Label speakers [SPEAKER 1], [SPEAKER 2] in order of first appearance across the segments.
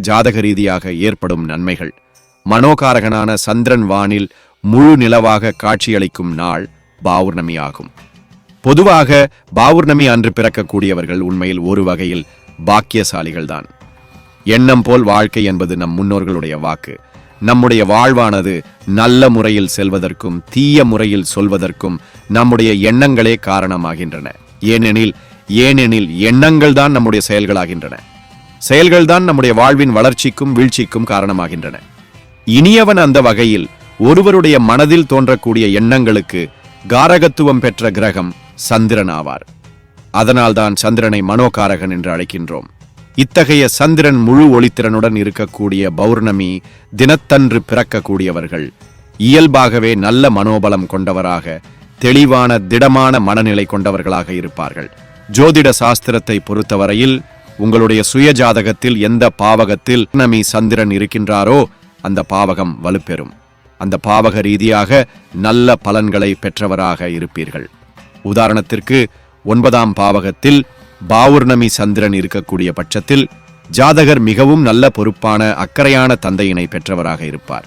[SPEAKER 1] ஜாதக ரீதியாக ஏற்படும் நன்மைகள். மனோகாரகனான சந்திரன் வானில் முழு நிலவாக காட்சியளிக்கும் நாள் பௌர்ணமி ஆகும் பொதுவாக பௌர்ணமி அன்று பிறக்கக்கூடியவர்கள் உண்மையில் ஒரு வகையில் பாக்கியசாலிகள்தான். எண்ணம் போல் வாழ்க்கை என்பது நம் முன்னோர்களுடைய வாக்கு. நம்முடைய வாழ்வானது நல்ல முறையில் செல்வதற்கும் தீய முறையில் சொல்வதற்கும் நம்முடைய எண்ணங்களே காரணமாகின்றன. ஏனெனில் ஏனெனில் எண்ணங்கள் தான் நம்முடைய செயல்களாகின்றன. செயல்கள்தான் நம்முடைய வாழ்வின் வளர்ச்சிக்கும் வீழ்ச்சிக்கும் காரணமாகின்றன. இனியவன் அந்த வகையில் ஒருவருடைய மனதில் தோன்றக்கூடிய எண்ணங்களுக்கு காரகத்துவம் பெற்ற கிரகம் சந்திரன் ஆவார். அதனால்தான் சந்திரனை மனோகாரகன் என்று அழைக்கின்றோம். இத்தகைய சந்திரன் முழு ஒளித்திறனுடன் இருக்கக்கூடிய பௌர்ணமி தினத்தன்று பிறக்கக்கூடியவர்கள் இயல்பாகவே நல்ல மனோபலம் கொண்டவராக தெளிவான திடமான மனநிலை கொண்டவர்களாக இருப்பார்கள். ஜோதிட சாஸ்திரத்தை பொறுத்தவரையில் உங்களுடைய சுய ஜாதகத்தில் எந்த பாவகத்தில் நமி சந்திரன் இருக்கின்றாரோ அந்த பாவகம் வலுப்பெறும். அந்த பாவக ரீதியாக நல்ல பலன்களை பெற்றவராக இருப்பீர்கள். உதாரணத்திற்கு ஒன்பதாம் பாவகத்தில் பாவூர்ணமி சந்திரன் இருக்கக்கூடிய பட்சத்தில் ஜாதகர் மிகவும் நல்ல பொறுப்பான அக்கறையான தந்தையினை பெற்றவராக இருப்பார்.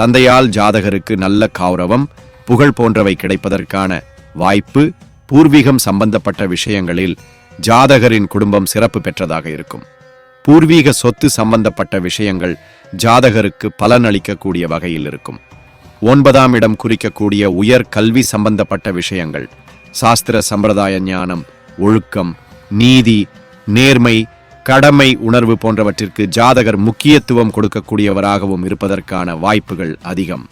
[SPEAKER 1] தந்தையால் ஜாதகருக்கு நல்ல கௌரவம் புகழ் போன்றவை கிடைப்பதற்கான வாய்ப்பு பூர்வீகம் சம்பந்தப்பட்ட விஷயங்களில் ஜாதகரின் குடும்பம் சிறப்பு பெற்றதாக இருக்கும். பூர்வீக சொத்து சம்பந்தப்பட்ட விஷயங்கள் ஜாதகருக்கு பலன் அளிக்கக்கூடிய வகையில் இருக்கும். ஒன்பதாம் இடம் குறிக்கக்கூடிய உயர் கல்வி சம்பந்தப்பட்ட விஷயங்கள் சாஸ்திர சம்பிரதாய ஞானம் ஒழுக்கம் நீதி நேர்மை கடமை உணர்வு போன்றவற்றிற்கு ஜாதகர் முக்கியத்துவம் கொடுக்கக்கூடியவராகவும் இருப்பதற்கான வாய்ப்புகள் அதிகம்.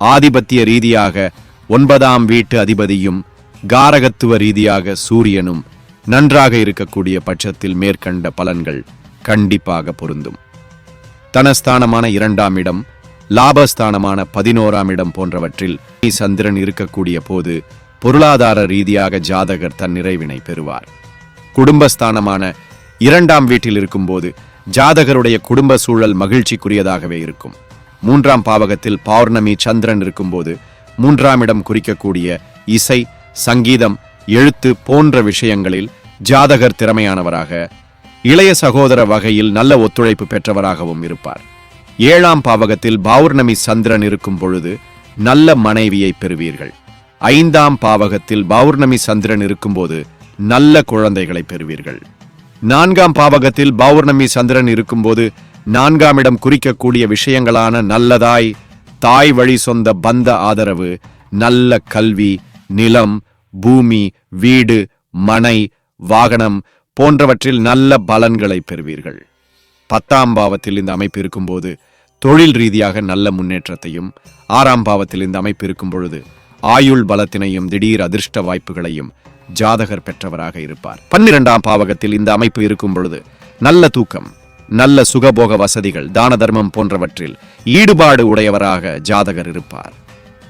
[SPEAKER 1] ஆதிபத்திய ரீதியாக ஒன்பதாம் வீட்டு அதிபதியும் காரகத்துவ ரீதியாக சூரியனும் நன்றாக இருக்கக்கூடிய பட்சத்தில் மேற்கண்ட பலன்கள் கண்டிப்பாக பொருந்தும். தனஸ்தானமான இரண்டாம் இடம் லாபஸ்தானமான பதினோராம் இடம் போன்றவற்றில் சந்திரன் இருக்கக்கூடிய போது பொருளாதார ரீதியாக ஜாதகர் தன் நிறைவினை பெறுவார். குடும்பஸ்தானமான இரண்டாம் வீட்டில் இருக்கும்போது ஜாதகருடைய குடும்ப சூழல் மகிழ்ச்சிக்குரியதாகவே இருக்கும். மூன்றாம் பாவகத்தில் பௌர்ணமி சந்திரன் இருக்கும்போது மூன்றாம் இடம் குறிக்கக்கூடிய இசை சங்கீதம் எழுத்து போன்ற விஷயங்களில் ஜாதகர் திறமையானவராக இளைய சகோதர வகையில் நல்ல ஒத்துழைப்பு பெற்றவராகவும் இருப்பார். ஏழாம் பாவகத்தில் பௌர்ணமி சந்திரன் இருக்கும் பொழுது நல்ல மனைவியை பெறுவீர்கள். ஐந்தாம் பாவகத்தில் பௌர்ணமி சந்திரன் இருக்கும்போது நல்ல குழந்தைகளை பெறுவீர்கள். நான்காம் பாவகத்தில் பௌர்ணமி சந்திரன் இருக்கும்போது நான்காம் இடம் குறிக்கக்கூடிய விஷயங்களான நல்லதாய் தாய் வழி சொந்த பந்த ஆதரவு நல்ல கல்வி நிலம் பூமி வீடு மனை வாகனம் போன்றவற்றில் நல்ல பலன்களை பெறுவீர்கள். பத்தாம் பாவத்தில் இந்த அமைப்பு இருக்கும்போது தொழில் ரீதியாக நல்ல முன்னேற்றத்தையும் ஆறாம் பாவத்தில் இந்த அமைப்பு இருக்கும் பொழுது ஆயுள் பலத்தினையும் திடீர் அதிர்ஷ்ட வாய்ப்புகளையும் ஜாதகர் பெற்றவராக இருப்பார். பன்னிரெண்டாம் பாவகத்தில் இந்த அமைப்பு இருக்கும் பொழுது நல்ல தூக்கம் நல்ல சுகபோக வசதிகள் தான தர்மம் போன்றவற்றில் ஈடுபாடு உடையவராக ஜாதகர் இருப்பார்.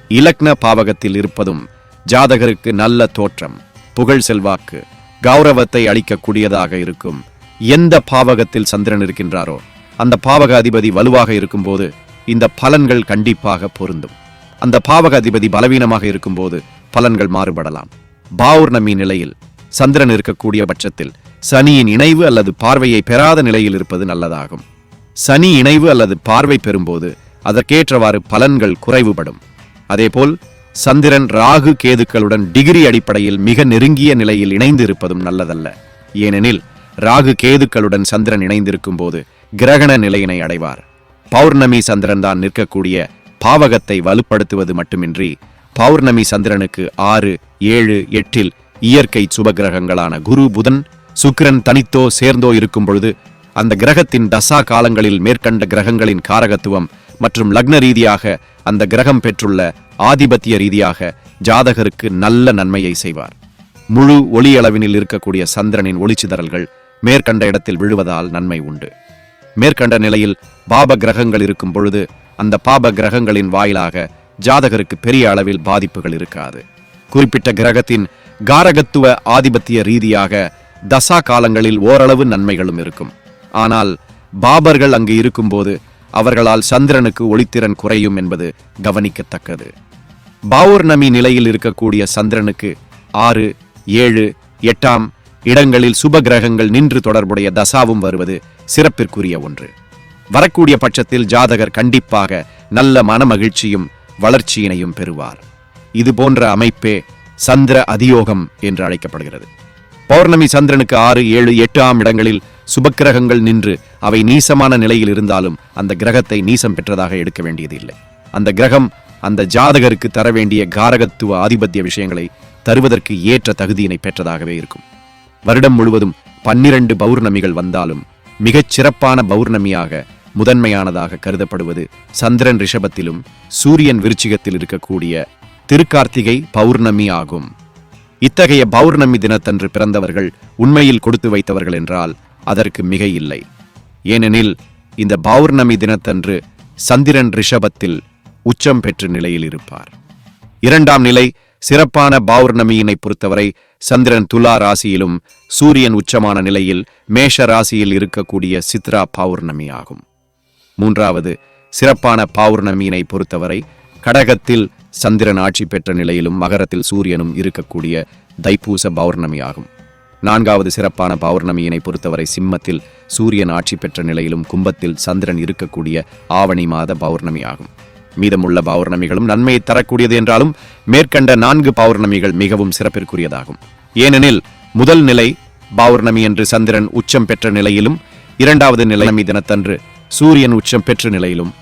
[SPEAKER 1] இலக்ன பாவகத்தில் இருப்பதும் ஜாதகருக்கு நல்ல தோற்றம் புகழ் செல்வாக்கு கௌரவத்தை அளிக்கக்கூடியதாக இருக்கும். எந்த பாவகத்தில் சந்திரன் இருக்கின்றாரோ அந்த பாவக அதிபதி வலுவாக இருக்கும்போது இந்த பலன்கள் கண்டிப்பாக பொருந்தும். அந்த பாவக அதிபதி பலவீனமாக இருக்கும்போது பலன்கள் மாறுபடலாம். பௌர்ணமி நிலையில் சந்திரன் இருக்கக்கூடிய பட்சத்தில் சனியின் இணைவு அல்லது பார்வையை பெறாத நிலையில் இருப்பது நல்லதாகும். சனி இணைவு அல்லது பார்வை பெறும்போது அதற்கேற்றவாறு பலன்கள் குறைவுபடும். அதேபோல் சந்திரன் ராகு கேதுக்களுடன் டிகிரி அடிப்படையில் மிக நெருங்கிய நிலையில் இணைந்து இருப்பதும் நல்லதல்ல. ஏனெனில் ராகு கேதுக்களுடன் சந்திரன் இணைந்திருக்கும் போது கிரகண நிலையினை அடைவார். பௌர்ணமி சந்திரன் தான் நிற்கக்கூடிய பாவகத்தை வலுப்படுத்துவது மட்டுமின்றி பௌர்ணமி சந்திரனுக்கு ஆறு ஏழு எட்டில் இயற்கை சுபகிரகங்களான குரு புதன் சுக்கிரன் தனித்தோ சேர்ந்தோ இருக்கும் பொழுது அந்த கிரகத்தின் தசா காலங்களில் மேற்கண்ட கிரகங்களின் காரகத்துவம் மற்றும் லக்ன ரீதியாக அந்த கிரகம் பெற்றுள்ள ஆதிபத்திய ரீதியாக ஜாதகருக்கு நல்ல நன்மையை செய்வார். முழு ஒளி அளவினில் இருக்கக்கூடிய சந்திரனின் ஒளிச்சிதறல்கள் மேற்கண்ட இடத்தில் விழுவதால் நன்மை உண்டு. மேற்கண்ட நிலையில் பாப கிரகங்கள் இருக்கும் பொழுது அந்த பாப கிரகங்களின் வாயிலாக ஜாதகருக்கு பெரிய அளவில் பாதிப்புகள் இருக்காது. குறிப்பிட்ட கிரகத்தின் காரகத்துவ ஆதிபத்திய ரீதியாக தசா காலங்களில் ஓரளவு நன்மைகளும் இருக்கும். ஆனால் பாபர்கள் அங்கு இருக்கும்போது அவர்களால் சந்திரனுக்கு ஒளித்திறன் குறையும் என்பது கவனிக்கத்தக்கது. பௌர்ணமி நிலையில் இருக்கக்கூடிய சந்திரனுக்கு ஆறு ஏழு எட்டாம் இடங்களில் சுப கிரகங்கள் நின்று தொடர்புடைய தசாவும் வருவது சிறப்பிற்குரிய ஒன்று. வரக்கூடிய பட்சத்தில் ஜாதகர் கண்டிப்பாக நல்ல மனமகிழ்ச்சியும் வளர்ச்சியினையும் பெறுவார். இது போன்ற அமைப்பே சந்திர அதியோகம் என்று அழைக்கப்படுகிறது. பௌர்ணமி சந்திரனுக்கு ஆறு ஏழு எட்டு ஆம் இடங்களில் சுபக்கிரகங்கள் நின்று அவை நீசமான நிலையில் இருந்தாலும் அந்த கிரகத்தை நீசம் பெற்றதாக எடுக்க வேண்டியது இல்லை அந்த கிரகம் அந்த ஜாதகருக்கு தர வேண்டிய காரகத்துவ ஆதிபத்திய விஷயங்களை தருவதற்கு ஏற்ற தகுதியினை பெற்றதாகவே இருக்கும். வருடம் முழுவதும் பன்னிரண்டு பௌர்ணமிகள் வந்தாலும் மிகச் சிறப்பான பௌர்ணமியாக முதன்மையானதாக கருதப்படுவது சந்திரன் ரிஷபத்திலும் சூரியன் விருச்சிகத்தில் இருக்கக்கூடிய திருக்கார்த்திகை பௌர்ணமி ஆகும். இத்தகைய பௌர்ணமி தினத்தன்று பிறந்தவர்கள் உண்மையில் கொடுத்து வைத்தவர்கள் என்றால் அதற்கு மிக இல்லை ஏனெனில் இந்த பௌர்ணமி தினத்தன்று சந்திரன் ரிஷபத்தில் உச்சம் பெற்ற நிலையில் இருப்பார். இரண்டாம் நிலை சிறப்பான பௌர்ணமியினை பொறுத்தவரை சந்திரன் துலா ராசியிலும் சூரியன் உச்சமான நிலையில் மேஷ ராசியில் இருக்கக்கூடிய சித்ரா பௌர்ணமி ஆகும். மூன்றாவது சிறப்பான பௌர்ணமியினை பொறுத்தவரை கடகத்தில் சந்திரன் ஆட்சி பெற்ற நிலையிலும் மகரத்தில் சூரியனும் இருக்கக்கூடிய தைப்பூச பௌர்ணமி ஆகும். நான்காவது சிறப்பான பௌர்ணமியினை பொறுத்தவரை சிம்மத்தில் சூரியன் ஆட்சி பெற்ற நிலையிலும் கும்பத்தில் சந்திரன் இருக்கக்கூடிய ஆவணி மாத பௌர்ணமி ஆகும். மீதமுள்ள பௌர்ணமிகளும் நன்மையை தரக்கூடியது என்றாலும் மேற்கண்ட நான்கு பௌர்ணமிகள் மிகவும் சிறப்பிற்குரியதாகும். ஏனெனில் முதல் நிலை பௌர்ணமி என்று சந்திரன் உச்சம் பெற்ற நிலையிலும் இரண்டாவது நிலைமை தினத்தன்று சூரியன் உச்சம் பெற்ற நிலையிலும்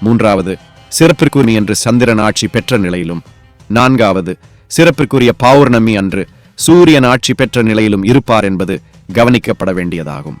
[SPEAKER 1] மூன்றாவது சிறப்பிற்குரிய என்று சந்திரன் ஆட்சி பெற்ற நிலையிலும் நான்காவது சிறப்பிற்குரிய பௌர்ணமி அன்று சூரியன் ஆட்சி பெற்ற நிலையிலும் இருப்பார் என்பது கவனிக்கப்பட வேண்டியதாகும்.